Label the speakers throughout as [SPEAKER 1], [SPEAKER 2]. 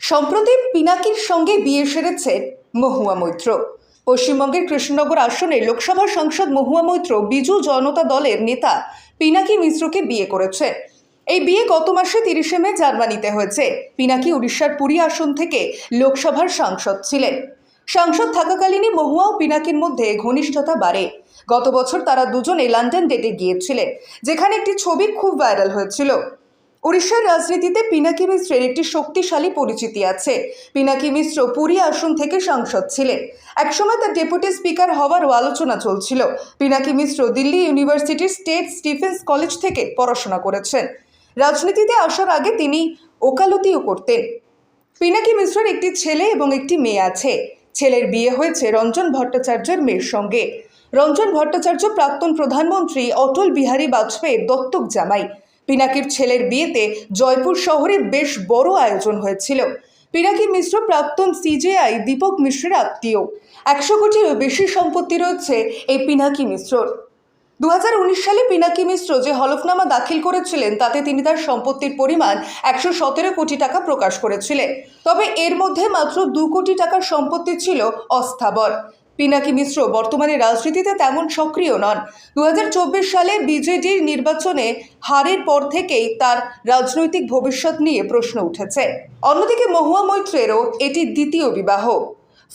[SPEAKER 1] সম্প্রতি পিনাকির সঙ্গে বিয়ে সেরেছে মহুয়া মৈত্র। পশ্চিমবঙ্গের কৃষ্ণনগর আসনে লোকসভা সাংসদ মহুয়া মৈত্র বিজু জনতা দলের নেতা পিনাকি মিশ্রকে বিয়ে করেছে। এই বিয়ে গত মাসে তিরিশে মে জার্মানিতে হয়েছে। পিনাকি উড়িষ্যার পুরী আসন থেকে লোকসভার সাংসদ ছিলেন। সাংসদ থাকাকালীনই মহুয়া ও পিনাকির মধ্যে ঘনিষ্ঠতা বাড়ে। গত বছর তারা দুজনে লন্ডন ডেটে গিয়েছিলেন, যেখানে একটি ছবি খুব ভাইরাল হয়েছিল। উড়িষ্যার রাজনীতিতে পিনাকি মিশ্রের একটি শক্তিশালী পরিচিতি আছে। পিনাকি মিশ্র পুরী আসন থেকে সাংসদ ছিলেন। একসময় তার ডেপুটি স্পিকার হওয়ারও আলোচনা চলছিল। পিনাকি মিশ্র দিল্লি ইউনিভার্সিটির স্টেট স্টিফেন্স কলেজ থেকে পড়াশোনা করেছেন। রাজনীতিতে আসার আগে তিনি ওকালতিও করতেন। পিনাকি মিশ্রের একটি ছেলে এবং একটি মেয়ে আছে। ছেলের বিয়ে হয়েছে রঞ্জন ভট্টাচার্যের মেয়ের সঙ্গে। রঞ্জন ভট্টাচার্য প্রাক্তন প্রধানমন্ত্রী অটল বিহারী বাজপেয়ীর দত্তক জামাই। পিনাকির ছেলের বিয়েতে জয়পুর শহরে বেশ বড় আয়োজন হয়েছিল। পিনাকি মিশ্র প্রাক্তন সিজেআই দীপক মিশ্রের আত্মীয়। একশো কোটিরও বেশি সম্পত্তি রয়েছে এই পিনাকি মিশ্রর। দু হাজার উনিশ সালে পিনাকি মিশ্র যে হলফনামা দাখিল করেছিলেন, তাতে তিনি তার সম্পত্তির পরিমাণ একশো সতেরো কোটি টাকা প্রকাশ করেছিলেন। তবে এর মধ্যে মাত্র দু কোটি টাকার সম্পত্তি ছিল অস্থাবর। পিনাকি মিশ্র, বর্তমানে রাজনীতিতে তেমন সক্রিয় নন। দু হাজার চব্বিশ সালে বিজেডির নির্বাচনে হারের পর থেকেই তার রাজনৈতিক ভবিষ্যৎ নিয়ে প্রশ্ন উঠেছে। অন্যদিকে মহুয়া মৈত্রেরও এটি দ্বিতীয় বিবাহ।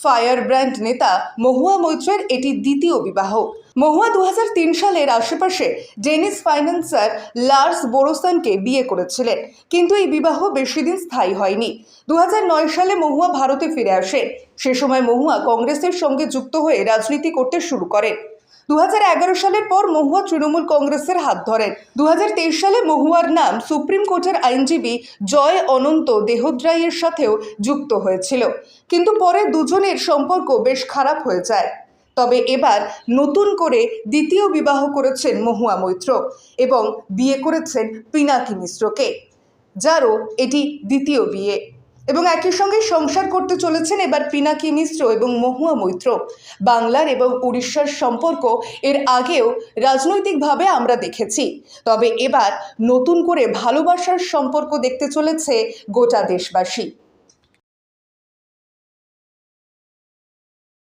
[SPEAKER 1] ফায়ার ব্র্যান্ড নেতা মহুয়া মৈত্রের এটি দ্বিতীয় বিবাহ। মহুয়া দু হাজার তিন সালের আশেপাশে ডেনিস ফাইন্যান্সার লার্স বোরোসানকে বিয়ে করেছিলেন, কিন্তু এই বিবাহ বেশি দিন স্থায়ী হয়নি। দু হাজার নয় সালে মহুয়া ভারতে ফিরে আসে সে সময় মহুয়া কংগ্রেসের সঙ্গে যুক্ত হয়ে রাজনীতি করতে শুরু করেন। দু সালের পর মহুয়া তৃণমূল কংগ্রেসের হাত ধরেন। দু হাজার তেইশ সালে মহুয়ার নাম সুপ্রিম কোর্টের আইনজীবী জয় অনন্ত দেহদ্রাইয়ের সাথেও যুক্ত হয়েছিল। কিন্তু পরে দুজনের সম্পর্ক বেশ খারাপ হয়ে যায়। তবে এবার নতুন করে দ্বিতীয় বিবাহ করেছেন মহুয়া মৈত্র এবং বিয়ে করেছেন পিনাকি মিশ্রকে, যারও এটি দ্বিতীয় বিয়ে। এবং একই সঙ্গে সংসার করতে চলেছেন এবার পিনাকি মিশ্র এবং মহুয়া মৈত্র। বাংলার এবং উড়িষ্যার সম্পর্ক এর আগেও রাজনৈতিকভাবে আমরা দেখেছি। তবে এবার নতুন করে ভালোবাসার সম্পর্ক দেখতে চলেছে গোটা দেশবাসী।